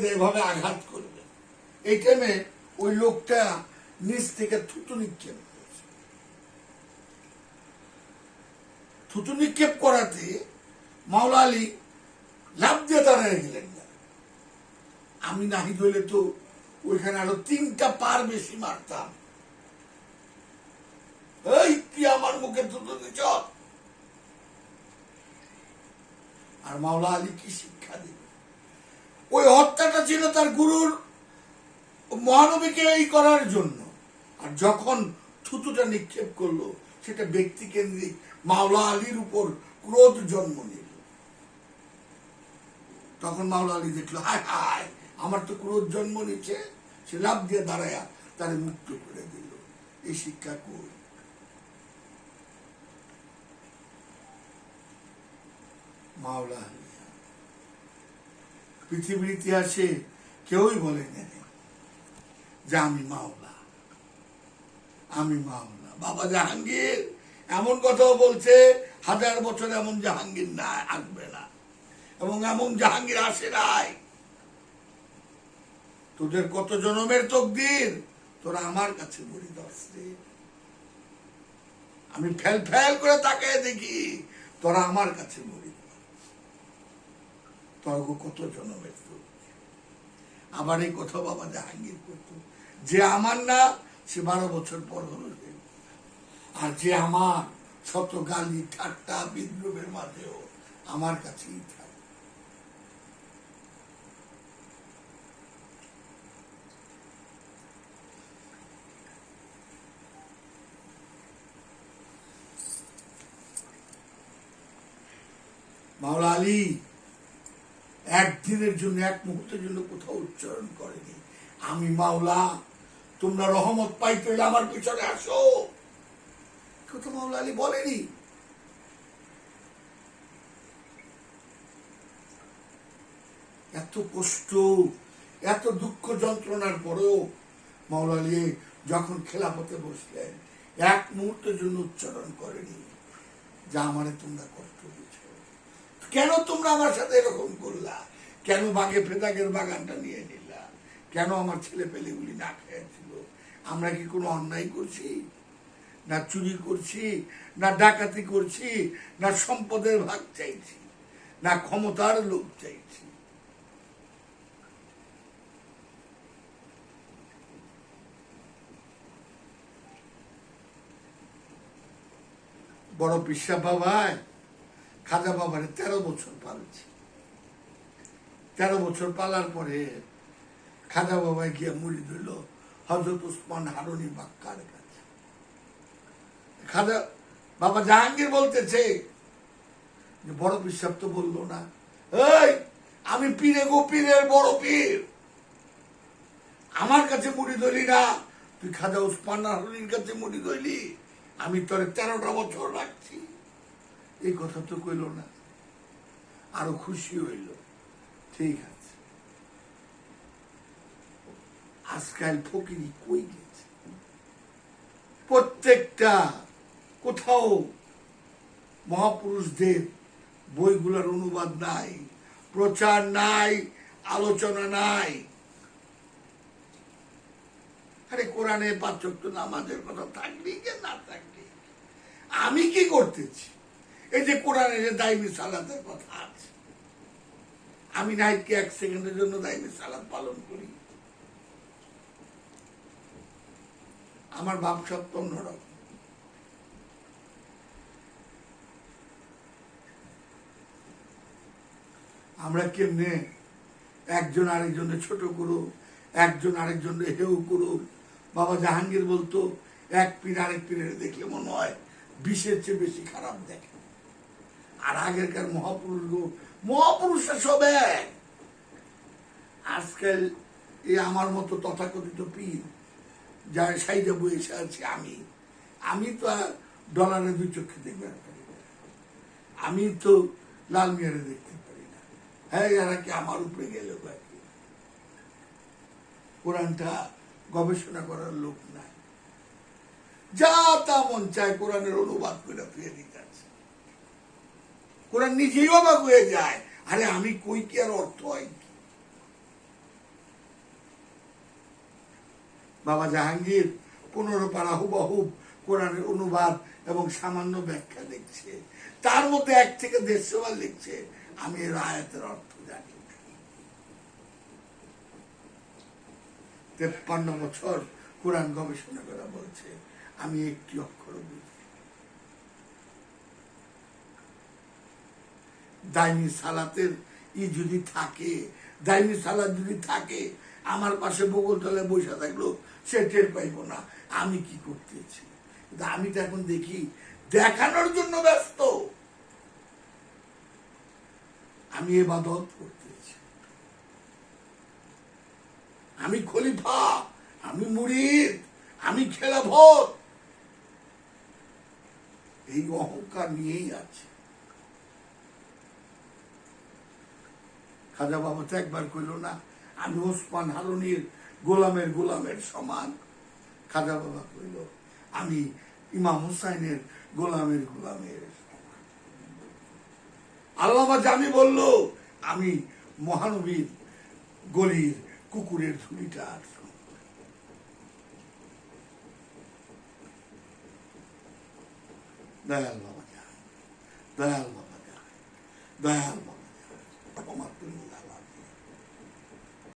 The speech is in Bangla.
দিয়ে এভাবে আঘাত করবে। এই টাইমে ওই লোকটা নিচ থেকে থুতু নিক্ষেপ থুতু নিক্ষেপ করাতে মাওলা আলী লাভ দিয়ে দাঁড়ায় গেলেন না। আমি নাহি হইলে তো ওইখানে আরও তিনটা পার বেশি মারতাম। এই কি আমার মুখে থুতু দিছ আর মাওলা আলী কি শিক্ষা হত্যাটা ছিল তার গুরুর মহানবীকে এই করার জন্য। আর যখন থুতুটা নিক্ষেপ করল, সেটা ব্যক্তি কেন্দ্রিক মাওলা আলীর উপর ক্রোধ জন্ম নিল। তখন মাওলা আলী দেখল, হায় হায়, আমার তো ক্রোধ জন্ম নিচ্ছে। সে লাভ দিয়ে দাঁড়ায়া তারে মুক্ত করে দিল। এই শিক্ষা কই? মাওলা আলী। পৃথিবীর ইতিহাসে কেউই বলে নেই যে আমি মাওলা। আমি মাওলা। বাবা জাহাঙ্গীর এমন কথাও বলছে, হাজার বছর এমন জাহাঙ্গীর না আসবে না। এবং এমন জাহাঙ্গীর আসে নাই। তোদের কত জনমের তকদির? তোরা আমার কাছে বলি দর্শে আমি ফেল ফেল করে তাকে দেখি, তোরা আমার কাছে বলি তর্ক কত জনমের আবার এই কথা বাবা জাহাঙ্গীর করত, যে আমার না, সে বারো বছর পর হলো আর যে আমার শত গালি ঠাট্টা বিদ্রোহের মাঝেও আমার কাছেই থাকে। মাওলা আলী একদিনের জন্য, এক মুহূর্তের জন্য কোথাও উচ্চারণ করেনি। আমি মাওলা, তোমরা রহমত পাইতে হলে আমার পিছনে আসো। কথা মাওলা আলী বলেনি। এত কষ্ট, এত দুঃখ যন্ত্রণার পরেও মাওলা আলী যখন খেলাফতে বসলেন, এক মুহূর্তের জন্য উচ্চারণ করেনি, যা আমারে তোমরা কষ্ট দিচ্ছ কেন তোমরা আমার সাথে এরকম করলা? কেন বাঘে ফেদাকের বাগানটা নিয়ে নিলা? কেন আমার ছেলে পেলেগুলি না খেয়েছিল? আমরা কি কোনো অন্যায় করছি? না চুরি করছি? না ডাকাতি করছি? না সম্পদের ভাগ চাইছি? না ক্ষমতার লোক চাইছি? বড় পিসা বাবায় খাজা বাবারে তেরো বছর পালছি। তেরো বছর পালার পরে খাজা বাবায় গিয়ে মুড়ি দিল হজরত উসমান হারুনি বাক্কার কাছে। খাজা বাবা জাহাঙ্গীর বলতেছে, যে বড় বিশ্বাস তো বলল না, এই, আমি পীরে গো পীরের বড় পীর। আমার কাছে মুড়ি ধরলি না, তুই খাজা উসমান হারুনির কাছে মুড়ি ধরলি। আমি তোরে তেরোটা বছর রাখছি। এই কথা তো কইল না। আরও খুশি হইল। ঠিক আছে। আজকাল ফকিরি কই গেছে? প্রত্যেকটা কোথাও মহাপুরুষদের বইগুলোর অনুবাদ নাই, প্রচার নাই, আলোচনা নাই। আরে কোরআনে তো নামাজের কথা থাকলি কে না থাকলি আমি কি করতেছি? এই যে কোরআনে যে দাইমি সালাতের কথা আছে। আমি নাইটকে এক সেকেন্ডের জন্য দাইমি সালাত পালন করি। আমার বাপ সপ্তম অন্যরকম আমরা কেমনে একজন আরেকজনের ছোট করু একজন আরেকজনের হেউ করু বাবা জাহাঙ্গীর বলতো, এক পীর আরেক পীরের দেখলে মনে হয় বিষের চেয়ে বেশি খারাপ দেখে। আর আগেরকার মহাপুরুষ মহাপুরুষরা সব এক আজকাল এই আমার মতো তথাকথিত পীর যা সাইজা বসে আছি আমি আমি তো আর ডলারে দুই দেখতে পারি আমি তো লাল মিয়ারে দেখতে পারি না। হ্যাঁ এরা কি আমার উপরে গেল কোরআনটা গবেষণা করার লোক নাই। যা তা মন চায় কোরআনের অনুবাদ করে ফিরে দিতে আছে। ওরা নিজেই অবাক হয়ে যায়। আরে আমি কই কি আর অর্থ হয়? বাবা জাহাঙ্গীর পনেরো পাড়া হুবাহু কোরআনের অনুবাদ এবং সামান্য ব্যাখ্যা দেখছে তার মধ্যে এক থেকে দেড়শো বার লিখছে, আমি এর আয়াতের অর্থ জানি তেপ্পান্ন বছর কোরআন গবেষণা করা বলছে, আমি একটি অক্ষর বুঝি। দাইনি সালাতের ই যদি থাকে দাইনি সালাত যদি থাকে, আমার পাশে বগল তলায় বসে থাকল সে টের পাইব না। আমি কি করতেছি? আমি তো এখন দেখি, দেখানোর জন্য ব্যস্ত। আমি এবাদত করতেছি। আমি খলিফা, আমি মুরিদ, আমি খেলাভত এই অহংকার নিয়েই আছে। খাজা বাবা তো একবার কইল, না, আমি ওসমান হারুনির গোলামের গোলামের সমান খাজা বাবা কইল, আমি ইমাম হুসাইনের গোলামের গোলামের আল্লামা জামি বলল, আমি মহানবীর গলির কুকুরের সমান। দয়াল বাবা দয়াল বাবা দয়াল বাবা